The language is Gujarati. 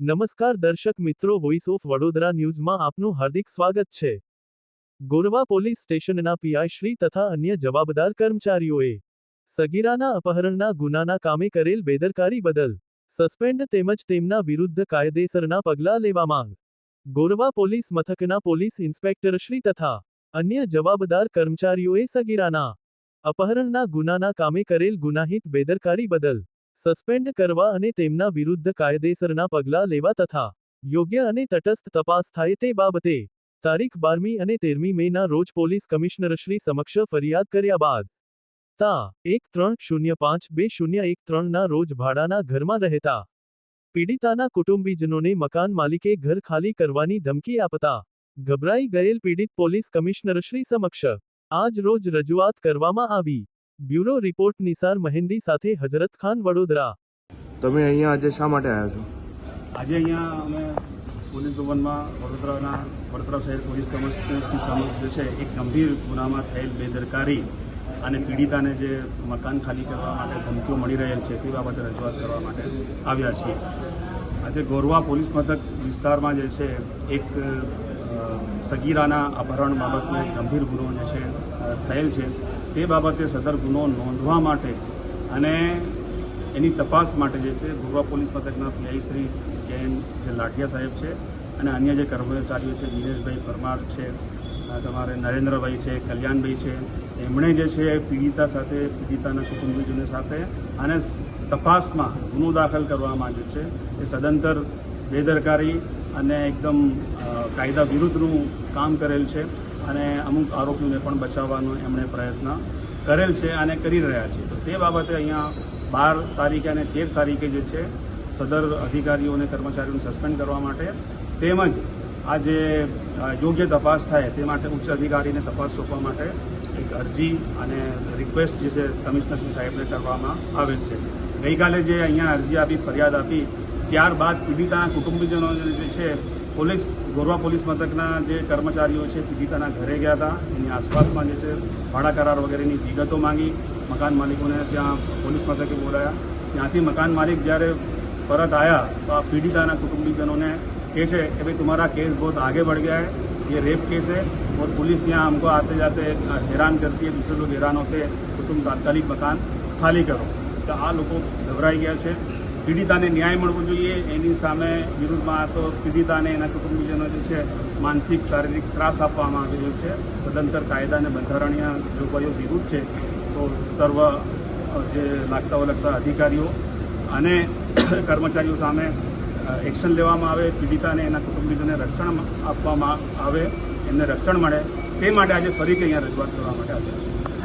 નમસ્કાર દર્શક મિત્રો વોઇસ ઓફ વડોદરા ન્યૂઝમાં આપનું હાર્દિક સ્વાગત છે. ગોરવા પોલીસ સ્ટેશનના પીઆઈ શ્રી તથા અન્ય જવાબદાર કર્મચારીઓએ સગીરાના અપહરણના ગુનાના કામે કરેલ બેદરકારી બદલ સસ્પેન્ડ તેમજ તેમના વિરુદ્ધ કાયદેસરના પગલાં લેવા માંગ. ગોરવા પોલીસ મથકના પોલીસ ઇન્સ્પેક્ટરશ્રી તથા અન્ય જવાબદાર કર્મચારીઓએ સગીરાના અપહરણના ગુનાના કામે કરેલ ગુનાહિત બેદરકારી બદલ સસ્પેન્ડ કરવા અને તેમના વિરુદ્ધ કાયદેસરના પગલાં લેવા તથા યોગ્ય અને તટસ્થ તપાસ થાય તે બાબતે તારીખ બારમી અને તેરમી મેના રોજ પોલીસ કમિશનરશ્રી સમક્ષ ફરિયાદ કર્યા બાદ તા એક ત્રણ શૂન્ય પાંચ બે શૂન્ય એક ત્રણના રોજ ભાડાના ઘરમાં રહેતા પીડિતાના કુટુંબીજનોને મકાન માલિકે ઘર ખાલી કરવાની ધમકી આપતા ગભરાઈ ગયેલ પીડિત પોલીસ કમિશનરશ્રી સમક્ષ આજ રોજ રજૂઆત કરવામાં આવી. બ્યુરો રિપોર્ટ નિસાર મહેંદી સાથે હજરત ખાન વડોદરા. તમે અહીંયા આજે શા માટે આવ્યા છો? આજે અહીંયા અમે પોલીસ ભવનમાં વડોદરાના વડોદરા શહેર પોલીસ કમિશનરશ્રી સામે જે છે એક ગંભીર ગુનામાં થયેલ બેદરકારી અને પીડિતાને જે મકાન ખાલી કરવા માટે ધમકીઓ મળી રહેલ છે તે બાબતે રજૂઆત કરવા માટે આવ્યા છીએ. આજે ગોરવા પોલીસ મથક વિસ્તારમાં જે છે એક સગીરાના અપહરણ બાબતનો ગંભીર ગુનો જે છે થયેલ છે. તે બાબતે સદર ગુનો નોંધવા માટે અને એની તપાસ માટે જે છે ગોરવા પોલીસ મથકના PI Shri N J Lathiya સાહેબ છે અને અન્ય જે કર્મચારીઓ છે, દિનેશભાઈ પરમાર છે તમારે નરેન્દ્રભાઈ છે, કલ્યાણભાઈ છે, એમણે જે છે પીડિતા સાથે, પીડિતાના કુટુંબીજોને સાથે અને તપાસમાં ગુનો દાખલ કરવામાં જે છે, એ સદંતર બેદરકારી અને એકદમ કાયદા વિરુદ્ધનું કામ કરેલ છે. અને અમુક આરોપીઓને પણ બચાવવાનો એમણે પ્રયત્ન કરેલ છે અને કરી રહ્યા છે. તો તે બાબતે અહીંયા બાર તારીખે અને તેર તારીખે જે છે, સદર અધિકારીઓ અને કર્મચારીઓને સસ્પેન્ડ કરવા માટે તેમજ આ જે યોગ્ય તપાસ થાય તે માટે ઉચ્ચ અધિકારીને તપાસ સોંપવા માટે એક અરજી અને રિક્વેસ્ટ જે છે, કમિશનર સાહેબને કરવામાં આવેલ છે. ગઈકાલે જે અહીંયા અરજી આપી, ફરિયાદ આપી, ત્યારબાદ પીડિતાના કુટુંબીજનો જે છે પોલીસ ગોરવા પોલીસ મથકના જે કર્મચારીઓ છે પીડિતાના ઘરે ગયા હતા એની આસપાસમાં જે છે ભાડા કરાર વગેરેની વિગતો માંગી મકાન માલિકોને ત્યાં પોલીસ મથકે બોલાયા ત્યાંથી મકાન માલિક જ્યારે परत आया तो आप पीड़िता कुटुंबीजनों ने कहे છે कि भाई तुम्हारा केस बहुत आगे बढ़ गया है ये रेप केस है और पुलिस यहाँ हमको आते जाते हैरान करती है दूसरे लोग हैरान होते हैं तो तुम तात्कालिक मकान ખાલી કરો તો આ લોકો ગભરાઈ ગયા છે પીડિતાને ન્યાય મળવો જોઈએ. એની સામે વિરુદ્ધમાં તો પીડિતાને એના કુટુંબીજનો જે છે, માનસિક, શારીરિક ત્રાસ આપવામાં આવી રહ્યો છે. સદંતર કાયદા અને બંધારણીય જોગવાઈઓ વિરુદ્ધ છે. તો સર્વ જે લાગતા વળગતા અધિકારીઓ અને કર્મચારીઓ સામે એક્શન લેવામાં આવે. પીડિતાને એના કુટુંબીજોને રક્ષણ આપવામાં આવે. એમને રક્ષણ મળે. તે માટે આજે ફરીથી અહીંયા રજૂઆત કરવા માટે આવ્યા છે